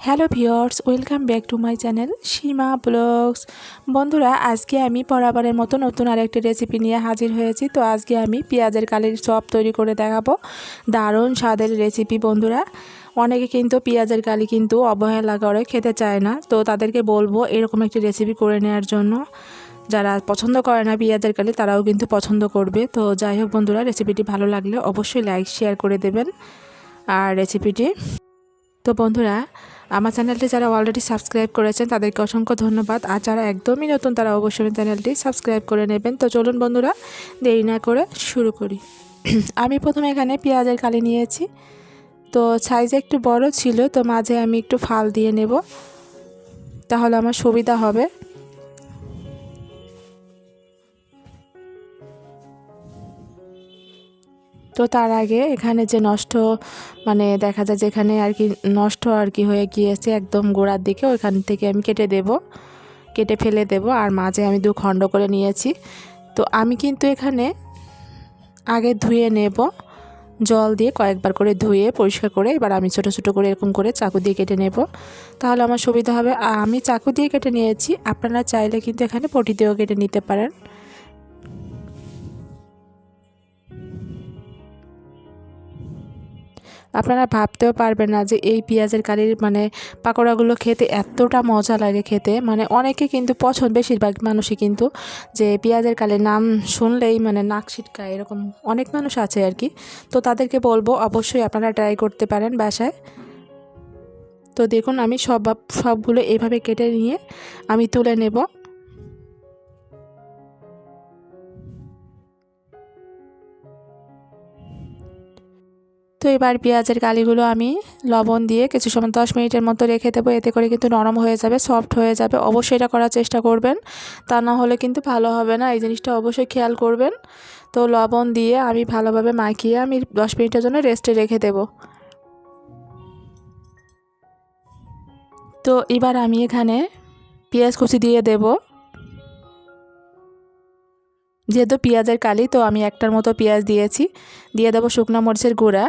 Hello viewers welcome back to my channel Seema vlogs. বন্ধুরা, আজকে আমি বরাবরের মতো নতুন আরেকটি রেসিপি নিয়ে হাজির হয়েছি। তো আজকে আমি পেঁয়াজের কালির চপ তৈরি করে দেখাবো। দারুণ স্বাদের রেসিপি বন্ধুরা। অনেকে কিন্তু পেঁয়াজের কালি কিন্তু অবহেলা করে, খেতে চায় না। তো তাদেরকে বলব এরকম একটি রেসিপি করে নেওয়ার জন্য। যারা পছন্দ করে না পেঁয়াজের কালি, তারাও কিন্তু পছন্দ করবে। তো যাই হোক বন্ধুরা রেসিপিটি ভালো লাগলে অবশ্যই লাইক শেয়ার করে দেবেন। আর রেসিপিটি তো বন্ধুরা আমার চ্যানেলটি যারা অলরেডি সাবস্ক্রাইব করেছেন, তাদেরকে অসংখ্য ধন্যবাদ। আর যারা একদমই নতুন, তারা অবশ্যই চ্যানেলটি সাবস্ক্রাইব করে নেবেন। তো চলুন বন্ধুরা, দেরি না করে শুরু করি। আমি প্রথমে এখানে পেঁয়াজের কালি নিয়েছি। তো সাইজ একটু বড় ছিল, তো মাঝে আমি একটু ফাল দিয়ে নেব। তাহলে আমার সুবিধা হবে। তো তার আগে এখানে যে নষ্ট মানে দেখা যায় যেখানে আর কি নষ্ট আর কি হয়ে গিয়েছে একদম গোড়ার দিকে, ওইখান থেকে আমি কেটে দেব, কেটে ফেলে দেব, আর মাঝে আমি দু খণ্ড করে নিয়েছি। তো আমি কিন্তু এখানে আগে ধুয়ে নেব, জল দিয়ে কয়েকবার করে ধুয়ে পরিষ্কার করে, এবার আমি ছোটো ছোটো করে এরকম করে চাকু দিয়ে কেটে নেব। তাহলে আমার সুবিধা হবে। আমি চাকু দিয়ে কেটে নিয়েছি, আপনারা চাইলে কিন্তু এখানে পটি দিয়েও কেটে নিতে পারেন। আপনারা ভাবতেও পারবেন না যে এই পেঁয়াজের কালির মানে পাকোড়াগুলো খেতে এতটা মজা লাগে খেতে। মানে অনেকে কিন্তু পছন্দ, বেশিরভাগ মানুষই কিন্তু যে পেঁয়াজের কালির নাম শুনলেই মানে নাক ছিটকায় এরকম অনেক মানুষ আছে আর কি। তো তাদেরকে বলব অবশ্যই আপনারা ট্রাই করতে পারেন বাসায়। তো দেখুন আমি সব সবগুলো এইভাবে কেটে নিয়ে আমি তুলে নেব। এবার পেঁয়াজের কালিগুলো আমি লবণ দিয়ে কিছু সময় দশ মিনিটের মতো রেখে দেবো। এতে করে কিন্তু নরম হয়ে যাবে সফট হয়ে যাবে। অবশ্যই এটা করার চেষ্টা করবেন। তা না হলে কিন্তু ভালো হবে না। এই জিনিসটা অবশ্যই খেয়াল করবেন। তো লবণ দিয়ে আমি ভালোভাবে মাখিয়ে আমি দশ মিনিটের জন্য রেস্টে রেখে দেব। তো এবার আমি এখানে পেঁয়াজ কুচি দিয়ে দেব। যেহেতু পেঁয়াজের কালি, তো আমি একটার মতো পেঁয়াজ দিয়েছি। দিয়ে দেবো শুকনো মরিচের গুঁড়া।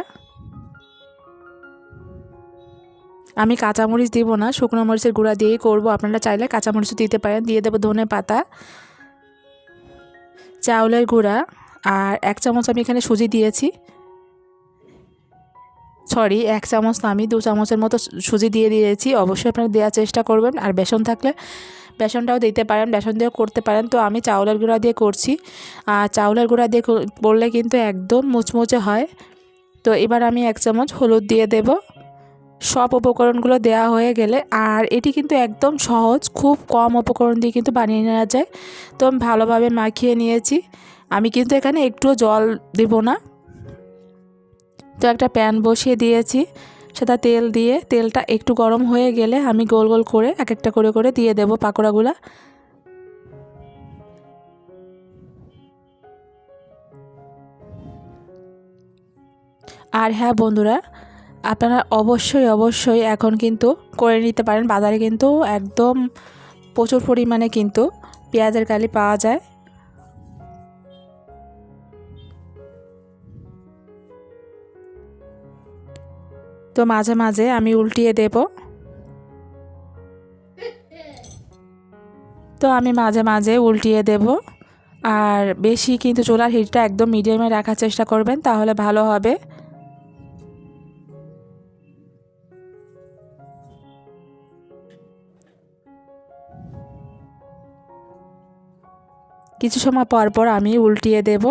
আমি কাঁচামরিচ দিব না, শুকনো মরিচের গুঁড়া দিয়েই করব। আপনারা চাইলে কাঁচামরিচও দিতে পারেন। দিয়ে দেবো ধনে পাতা, চাউলের গুঁড়া, আর এক চামচ আমি এখানে সুজি দিয়েছি। সরি, এক চামচ না, আমি দু চামচের মতো সুজি দিয়ে দিয়েছি। অবশ্যই আপনারা দেওয়ার চেষ্টা করবেন। আর বেসন থাকলে বেসনটাও দিতে পারেন, বেসন দিয়েও করতে পারেন। তো আমি চাউলের গুঁড়া দিয়ে করছি। আর চাউলের গুঁড়া দিয়ে করলে কিন্তু একদম মুচমুচে হয়। তো এবার আমি এক চামচ হলুদ দিয়ে দেব। সব উপকরণগুলো দেওয়া হয়ে গেলে, আর এটি কিন্তু একদম সহজ, খুব কম উপকরণ দিয়ে কিন্তু বানিয়ে নেওয়া যায়। তো আমি ভালোভাবে মাখিয়ে নিয়েছি। আমি কিন্তু এখানে একটুও জল দেব না। তো একটা প্যান বসিয়ে দিয়েছি সেটা তেল দিয়ে। তেলটা একটু গরম হয়ে গেলে আমি গোল গোল করে এক একটা করে করে দিয়ে দেব পাকোড়াগুলা। আর হ্যাঁ বন্ধুরা আপনারা অবশ্যই অবশ্যই এখন কিন্তু করে নিতে পারেন। বাজারে কিন্তু একদম প্রচুর পরিমাণে কিন্তু পেঁয়াজের কালি পাওয়া যায়। তো মাঝে মাঝে আমি উল্টিয়ে দেব। তো আমি মাঝে মাঝে উল্টিয়ে দেব। আর বেশি কিন্তু চুলার হিটটা একদম মিডিয়ামে রাখার চেষ্টা করবেন, তাহলে ভালো হবে। কিছু সময় পর পর আমি উল্টিয়ে দেব।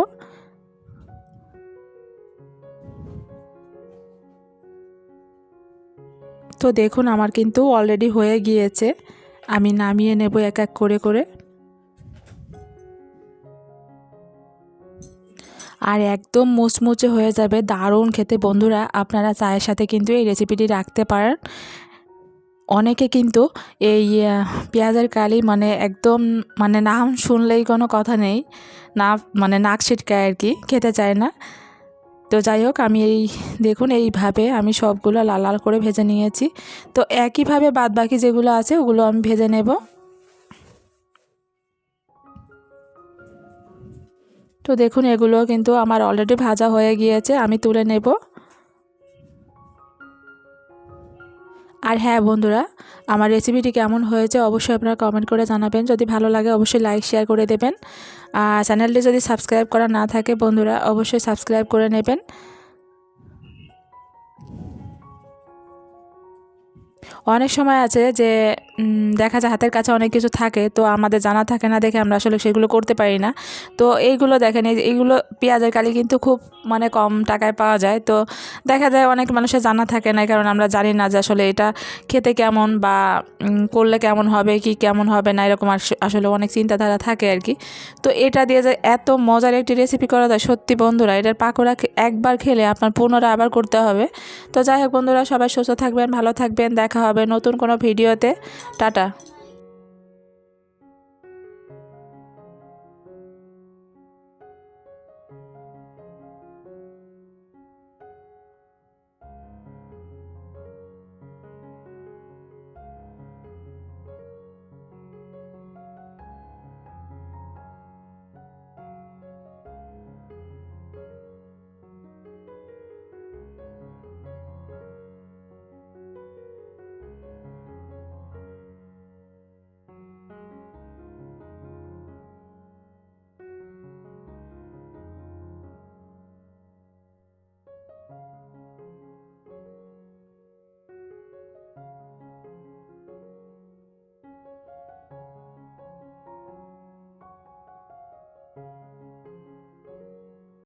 তো দেখুন, আমার কিন্তু অলরেডি হয়ে গিয়েছে। আমি নামিয়ে নেব এক এক করে করে। আর একদম মুচমুচে হয়ে যাবে, দারুণ খেতে। বন্ধুরা, আপনারা চায়ের সাথে কিন্তু এই রেসিপিটি রাখতে পারেন। অনেকে কিন্তু এই পেঁয়াজের কালি মানে একদম মানে নাম শুনলেই কোনো কথা নেই। না মানে নাক ছিটকায় আর কি, খেতে চায় না। তো যাই হোক, আমি এই, দেখুন, এইভাবে আমি সবগুলো লাল লাল করে ভেজে নিয়েছি। তো একইভাবে বাদ বাকি যেগুলো আছে, ওগুলো আমি ভেজে নেব। তো দেখুন, এগুলো কিন্তু আমার অলরেডি ভাজা হয়ে গিয়েছে, আমি তুলে নেব। আর হ্যাঁ বন্ধুরা, আমার রেসিপিটি কেমন হয়েছে অবশ্যই আপনারা কমেন্ট করে জানাবেন। যদি ভালো লাগে, অবশ্যই লাইক শেয়ার করে দেবেন। আর চ্যানেলটি যদি সাবস্ক্রাইব করা না থাকে, বন্ধুরা, অবশ্যই সাবস্ক্রাইব করে নেবেন। অনেক সময় আছে যে দেখা যায় হাতের কাছে অনেক কিছু থাকে, তো আমাদের জানা থাকে না দেখে আমরা আসলে সেগুলো করতে পারি না। তো এইগুলো দেখেন, এই এইগুলো পেঁয়াজের কালি কিন্তু খুব মানে কম টাকায় পাওয়া যায়। তো দেখা যায় অনেক মানুষের জানা থাকে না কারণ আমরা জানি না যে আসলে এটা খেতে কেমন বা করলে কেমন হবে, কি কেমন হবে না, এরকম আস- আসলে অনেক চিন্তাধারা থাকে আর কি। তো এটা দিয়ে যে এত মজার একটি রেসিপি করা যায়, সত্যি বন্ধুরা, এটার পাকোড়া একবার খেলে আপনার পুনরায় আবার করতে হবে। তো যাই হোক বন্ধুরা, সবাই সুস্থ থাকবেন, ভালো থাকবেন, দেখা হবে নতুন কোনো ভিডিওতে। টাটা।